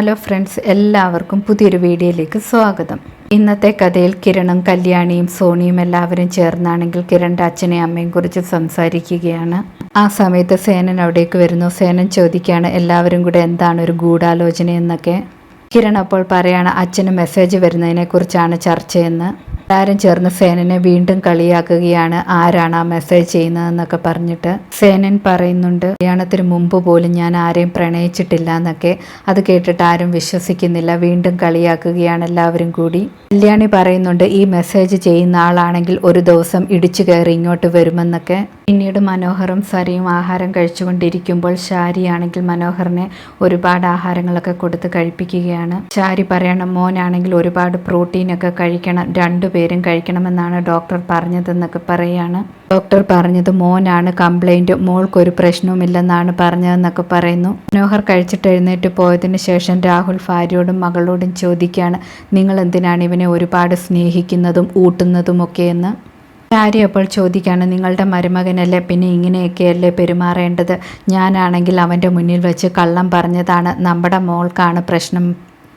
Hello friends എല്ലാവർക്കും പുതിയൊരു വീഡിയോയിലേക്ക് സ്വാഗതം. ഇന്നത്തെ കഥയിൽ കിരണും കല്യാണിയും സോണിയും എല്ലാവരും ചേർന്നാണെങ്കിൽ കിരണിന്റെ അച്ഛനെയും അമ്മയും കുറിച്ച് സംസാരിക്കുകയാണ്. ആ സമയത്ത് സേനൻ അവിടേക്ക് വരുന്നു. സേനൻ ചോദിക്കുകയാണ് എല്ലാവരും കൂടെ എന്താണ് ഒരു ഗൂഢാലോചന? എന്നൊക്കെ. കിരൺ അപ്പോൾ പറയാണ് അച്ഛന് മെസ്സേജ് വരുന്നതിനെക്കുറിച്ചാണ് ചർച്ചയെന്ന്. എല്ലാവരും ചേർന്ന് സേനനെ വീണ്ടും കളിയാക്കുകയാണ് ആരാണ് ആ മെസ്സേജ് ചെയ്യുന്നതെന്നൊക്കെ പറഞ്ഞിട്ട് സേനൻ പറയുന്നുണ്ട് കല്യാണത്തിന് മുമ്പ് പോലും ഞാൻ ആരെയും പ്രണയിച്ചിട്ടില്ല എന്നൊക്കെ. അത് കേട്ടിട്ട് ആരും വിശ്വസിക്കുന്നില്ല. വീണ്ടും കളിയാക്കുകയാണ് എല്ലാവരും കൂടി. കല്യാണി പറയുന്നുണ്ട് ഈ മെസ്സേജ് ചെയ്യുന്ന ആളാണെങ്കിൽ ഒരു ദിവസം ഇടിച്ചു കയറി ഇങ്ങോട്ട് വരുമെന്നൊക്കെ. പിന്നീട് മനോഹറും സരിയും ആഹാരം കഴിച്ചുകൊണ്ടിരിക്കുമ്പോൾ ഷാരിയാണെങ്കിൽ മനോഹറിനെ ഒരുപാട് ആഹാരങ്ങളൊക്കെ കൊടുത്ത് കഴിപ്പിക്കുകയാണ്. ഷാരി പറയണം മോനാണെങ്കിൽ ഒരുപാട് പ്രോട്ടീനൊക്കെ കഴിക്കണം. രണ്ടുപേരും കഴിക്കണമെന്നാണ് ഡോക്ടർ പറഞ്ഞതെന്നൊക്കെ പറയാണ്. ഡോക്ടർ പറഞ്ഞത് മോനാണ് കംപ്ലൈന്റ് മോൾക്കൊരു പ്രശ്നവുമില്ലെന്നാണ് പറഞ്ഞതെന്നൊക്കെ പറയുന്നു. മനോഹർ കഴിച്ചിട്ട് എഴുന്നേറ്റ് പോയതിന് ശേഷം രാഹുൽ ഭാര്യയോടും മകളോടും ചോദിക്കുകയാണ് നിങ്ങൾ എന്തിനാണ് ഇവനെ ഒരുപാട് സ്നേഹിക്കുന്നതും ഊട്ടുന്നതും ഊട്ടുന്നതുമൊക്കെയെന്ന്? ഭാര്യ അപ്പോൾ ചോദിക്കാണ് നിങ്ങളുടെ മരുമകനല്ലേ പിന്നെ ഇങ്ങനെയൊക്കെയല്ലേ പെരുമാറേണ്ടത്? ഞാനാണെങ്കിൽ അവന്റെ മുന്നിൽ വെച്ച് കള്ളം പറഞ്ഞതാണ്. നമ്മുടെ മോൾക്കാണ് പ്രശ്നം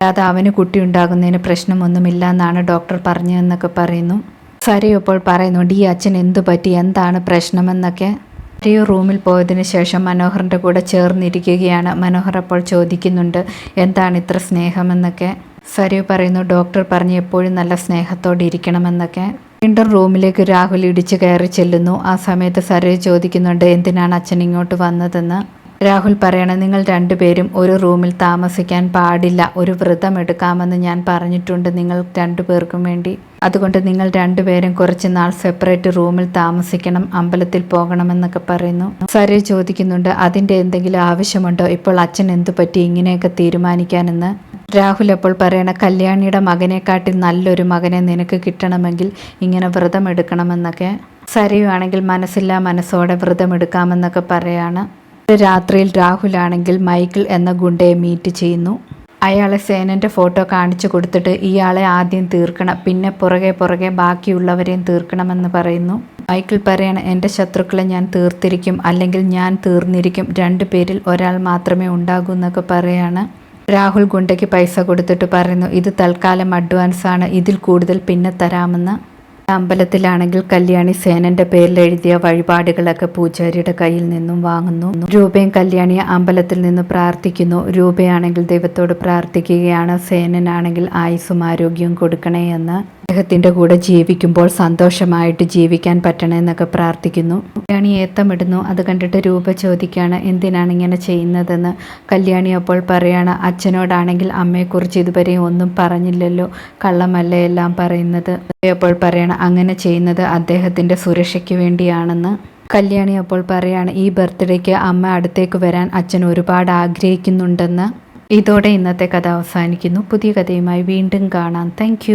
അല്ലാതെ അവന് കുട്ടി ഉണ്ടാകുന്നതിന് പ്രശ്നമൊന്നുമില്ല എന്നാണ് ഡോക്ടർ പറഞ്ഞതെന്നൊക്കെ പറയുന്നു. സരയു ഇപ്പോൾ പറയുന്നുണ്ട് ഈ അച്ഛൻ എന്തു പറ്റി? എന്താണ് പ്രശ്നമെന്നൊക്കെ? സരയു റൂമിൽ പോയതിന് ശേഷം മനോഹറിന്റെ കൂടെ ചേർന്നിരിക്കുകയാണ്. മനോഹർ അപ്പോൾ ചോദിക്കുന്നുണ്ട് എന്താണ് ഇത്ര സ്നേഹമെന്നൊക്കെ? സരയു പറയുന്നു ഡോക്ടർ പറഞ്ഞ് എപ്പോഴും നല്ല സ്നേഹത്തോടെ ഇരിക്കണമെന്നൊക്കെ. വീണ്ടും റൂമിലേക്ക് രാഹുൽ ഇടിച്ചു കയറി ചെല്ലുന്നു. ആ സമയത്ത് സരയു ചോദിക്കുന്നുണ്ട് എന്തിനാണ് അച്ഛൻ ഇങ്ങോട്ട് വന്നതെന്ന്? രാഹുൽ പറയണം നിങ്ങൾ രണ്ടുപേരും ഒരു റൂമിൽ താമസിക്കാൻ പാടില്ല ഒരു വ്രതം എടുക്കാമെന്ന് ഞാൻ പറഞ്ഞിട്ടുണ്ട് നിങ്ങൾ രണ്ടുപേർക്കും വേണ്ടി. അതുകൊണ്ട് നിങ്ങൾ രണ്ടുപേരും കുറച്ച് നാൾ സെപ്പറേറ്റ് റൂമിൽ താമസിക്കണം അമ്പലത്തിൽ പോകണമെന്നൊക്കെ പറയുന്നു. സരയു ചോദിക്കുന്നുണ്ട് അതിന്റെ എന്തെങ്കിലും ആവശ്യമുണ്ടോ? ഇപ്പോൾ അച്ഛൻ എന്തു പറ്റി ഇങ്ങനെയൊക്കെ തീരുമാനിക്കാനെന്ന്? രാഹുൽ അപ്പോൾ പറയണ കല്യാണിയുടെ മകനെക്കാട്ടിൽ നല്ലൊരു മകനെ നിനക്ക് കിട്ടണമെങ്കിൽ ഇങ്ങനെ വ്രതം എടുക്കണമെന്നൊക്കെ. സരയുവാണെങ്കിൽ മനസ്സില്ലാ മനസ്സോടെ വ്രതം എടുക്കാമെന്നൊക്കെ പറയാണ്. രാത്രിയിൽ രാഹുൽ ആണെങ്കിൽ മൈക്കിൾ എന്ന ഗുണ്ടയെ മീറ്റ് ചെയ്യുന്നു. അയാളെ സേനന്റെ ഫോട്ടോ കാണിച്ചു കൊടുത്തിട്ട് ഇയാളെ ആദ്യം തീർക്കണം പിന്നെ പുറകെ പുറകെ ബാക്കിയുള്ളവരെയും തീർക്കണമെന്ന് പറയുന്നു. മൈക്കിൾ പറയണ എന്റെ ശത്രുക്കളെ ഞാൻ തീർത്തിരിക്കും അല്ലെങ്കിൽ ഞാൻ തീർന്നിരിക്കും. രണ്ടു പേരിൽ ഒരാൾ മാത്രമേ ഉണ്ടാകൂ എന്നൊക്കെ പറയാണ്. രാഹുൽ ഗുണ്ടയ്ക്ക് പൈസ കൊടുത്തിട്ട് പറയുന്നു ഇത് തൽക്കാലം അഡ്വാൻസ് ആണ് ഇതിൽ കൂടുതൽ പിന്നെ തരാമെന്ന്. അമ്പലത്തിലാണെങ്കിൽ കല്യാണി സേനന്റെ പേരിൽ എഴുതിയ വഴിപാടുകളൊക്കെ പൂജാരിയുടെ കയ്യിൽ നിന്നും വാങ്ങുന്നു. രൂപയും കല്യാണിയെ അമ്പലത്തിൽ നിന്ന് പ്രാർത്ഥിക്കുന്നു. രൂപയാണെങ്കിൽ ദൈവത്തോട് പ്രാർത്ഥിക്കുകയാണ്. സേനനാണെങ്കിൽ ആയുസ്സും ആരോഗ്യവും കൊടുക്കണേ എന്ന് അദ്ദേഹത്തിന്റെ കൂടെ ജീവിക്കുമ്പോൾ സന്തോഷമായിട്ട് ജീവിക്കാൻ പറ്റണമെന്നൊക്കെ പ്രാർത്ഥിക്കുന്നു. കല്യാണി ഏത്തമിടുന്നു അത് കണ്ടിട്ട് രൂപ ചോദിക്കുകയാണ് എന്തിനാണ് ഇങ്ങനെ ചെയ്യുന്നതെന്ന്? കല്യാണി അപ്പോൾ പറയാണ് അച്ഛനോടാണെങ്കിൽ അമ്മയെക്കുറിച്ച് ഇതുവരെയും ഒന്നും പറഞ്ഞില്ലല്ലോ കള്ളമല്ല എല്ലാം പറയുന്നത്? അപ്പോൾ പറയണം അങ്ങനെ ചെയ്യുന്നത് അദ്ദേഹത്തിന്റെ സുരക്ഷയ്ക്ക് വേണ്ടിയാണെന്ന്. കല്യാണി അപ്പോൾ പറയാണ് ഈ ബർത്ത്ഡേക്ക് അമ്മ അടുത്തേക്ക് വരാൻ അച്ഛൻ ഒരുപാട് ആഗ്രഹിക്കുന്നുണ്ടെന്ന്. ഇതോടെ ഇന്നത്തെ കഥ അവസാനിക്കുന്നു. പുതിയ കഥയുമായി വീണ്ടും കാണാം. താങ്ക്